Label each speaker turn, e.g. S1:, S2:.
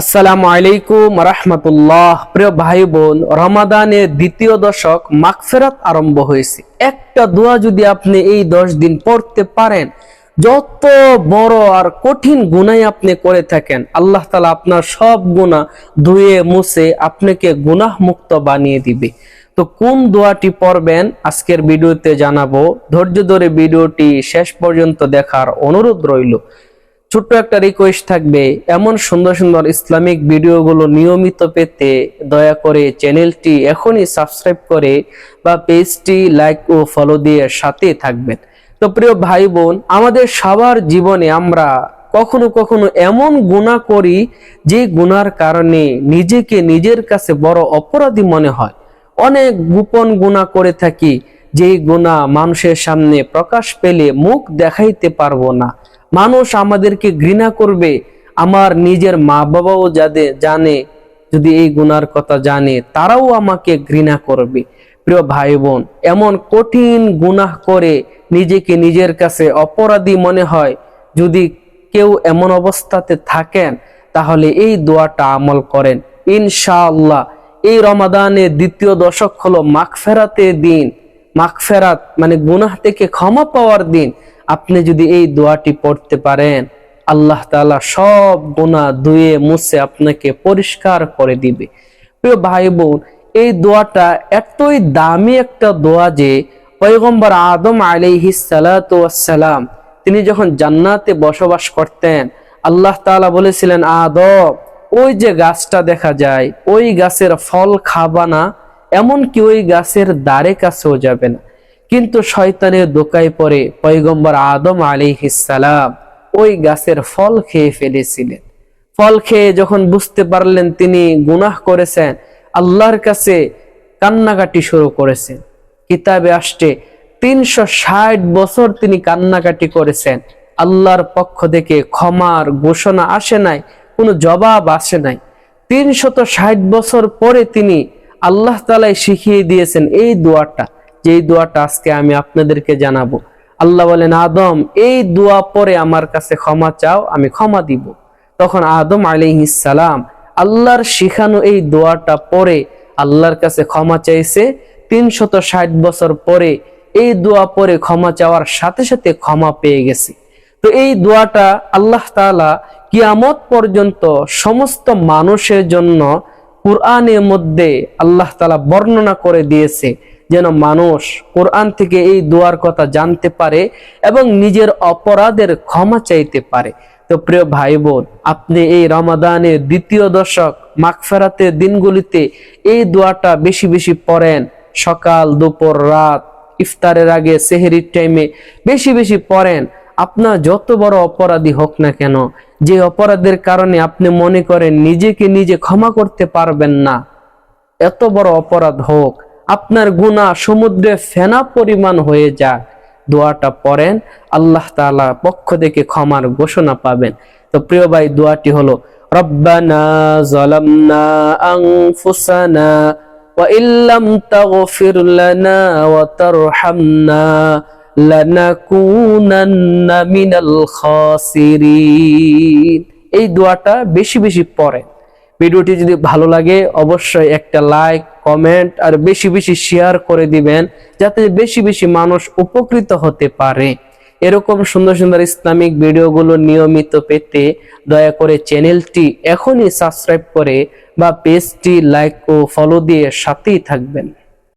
S1: আসসালামু আলাইকুম রহমতুল্লাহ। প্রিয় ভাই বোন, রমাদানের দ্বিতীয় দশক মাগফেরাত আরম্ভ হয়েছে। একটা দোয়া যদি আপনি এই দশ দিন পড়তে পারেন, যত বড় আর কঠিন গুনাই আপনি করে থাকেন, আল্লাহ তালা আপনার সব গুণা ধুয়ে মুছে আপনাকে গুনাহ মুক্ত বানিয়ে দিবে। তো কোন দোয়াটি পড়বেন আজকের ভিডিওতে জানাব। ধৈর্য ধরে ভিডিওটি শেষ পর্যন্ত দেখার অনুরোধ রইল। ছোট্ট একটা রিকোয়েস্ট থাকবে, এমন সুন্দর সুন্দর ইসলামিক ভিডিওগুলো নিয়মিত পেতে দয়া করে চ্যানেলটি এখনই সাবস্ক্রাইব করে বা পেজটি লাইক ও ফলো দিয়ে সাথে থাকবেন। তো প্রিয় ভাই বোন আমাদের সবার জীবনে আমরা কখনো কখনো এমন গুণা করি যে গুনার কারণে নিজেকে নিজের কাছে বড় অপরাধী মনে হয়। অনেক গোপন গুণা করে থাকি যেই গুণা মানুষের সামনে প্রকাশ পেলে মুখ দেখাইতে পারব না। মানুষ আমাদেরকে ঘৃণা করবে। আমার নিজের মা বাবাও যাদের জানে, যদি এই গুনার কথা জানে, তারাও আমাকে ঘৃণা করবে। প্রিয় ভাই বোন এমন কঠিন গুনাহ করে নিজেকে নিজের কাছে অপরাধী মনে হয়। যদি কেউ এমন অবস্থাতে থাকেন, তাহলে এই দোয়াটা আমল করেন। ইনশাআল্লাহ, এই রমাদানের দ্বিতীয় দশক হলো মাগফেরাতের দিন। মাগফেরাত মানে গুনাহ থেকে ক্ষমা পাওয়ার দিন আপনি যদি এই দোয়াটি পড়তে পারেন, আল্লাহ তাআলা সব গুনাহ ধুয়ে মুছে আপনাকে পরিষ্কার করে দিবে। প্রিয় ভাই বোন এই দোয়াটা এতই দামি একটা দোয়া যে পয়গম্বর আদম সালাতু ওয়াসসালাম, তিনি যখন জান্নাতে বসবাস করতেন, আল্লাহ তাআলা বলেছিলেন, আদম, ওই যে গাছটা দেখা যায়, ওই গাছের ফল খাবা না এমনকি ওই গাছের দ্বারে কাছেও যাবে না। কিন্তু শয়তানের দোকায় পরে পয়গম্বর আদম আলিহিসালাম ওই গাছের ফল খেয়ে ফেলেছিলেন। ফল খেয়ে যখন বুঝতে পারলেন তিনি গুনাহ করেছেন, আল্লাহর কাছে কান্নাকাটি শুরু করেছেন। কিতাবে আসছে, তিনশো ষাট বছর তিনি কান্নাকাটি করেছেন। আল্লাহর পক্ষ থেকে ক্ষমার ঘোষণা আসে নাই, কোনো জবাব আসে নাই। তিনশত ষাট বছর পরে তিনি আল্লাহ তালাই শিখিয়ে দিয়েছেন এই দোয়াটা। যেই দোয়াটা আজকে আমি আপনাদেরকে জানাব। আল্লাহ বলেন, আদম, এই দোয়া পরে আমার কাছে ক্ষমা চাও, আমি ক্ষমা দিব। তখন আদম সালাম আল্লাহর শিখানো এই দোয়াটা পরে আল্লাহর কাছে ক্ষমা চাইছে। তিনশত ষাট বছর পরে এই দোয়া পরে ক্ষমা চাওয়ার সাথে সাথে ক্ষমা পেয়ে গেছে। তো এই দোয়াটা আল্লাহ তাআলা কিয়ামত পর্যন্ত সমস্ত মানুষের জন্য কোরআনের মধ্যে আল্লাহ তাআলা বর্ণনা করে দিয়েছে যেন মানুষ কোরআন থেকে এই দোয়ার কথা জানতে পারে এবং নিজের অপরাধের ক্ষমা চাইতে পারে। তো প্রিয় ভাই বোন আপনি এই রমাদানের দ্বিতীয় দশক মাগফেরাতের দিনগুলিতে এই দোয়াটা বেশি বেশি পড়েন। সকাল, দুপুর, রাত, ইফতারের আগে, সেহেরির টাইমে বেশি বেশি পড়েন। আপনার যত বড় অপরাধী হোক না কেন, যে অপরাধের কারণে আপনি মনে করেন নিজেকে নিজে ক্ষমা করতে পারবেন না, এত বড় অপরাধ হোক, আপনার গুণা সমুদ্রে ফেনা পরিমাণ হয়ে যাক। দোয়াটা পড়েন, আল্লাহ তাআলা পক্ষ থেকে ক্ষমার ঘোষণা পাবেন। তো প্রিয় ভাই, দোয়াটি হলো, রব্বানা জালামনা লানাকুনান্না মিনাল খাসিরিন। এই দোয়াটা বেশি বেশি পড়েন। ভিডিওটি যদি ভালো লাগে, অবশ্যই একটা লাইক, কমেন্ট, আর বেশি বেশি শেয়ার করে দিবেন, যাতে বেশি বেশি মানুষ উপকৃত হতে পারে। এরকম সুন্দর সুন্দর ইসলামিক ভিডিওগুলো নিয়মিত পেতে দয়া করে চ্যানেলটি এখনই সাবস্ক্রাইব করে বা পেজটি লাইক ও ফলো দিয়ে সাথেই থাকবেন।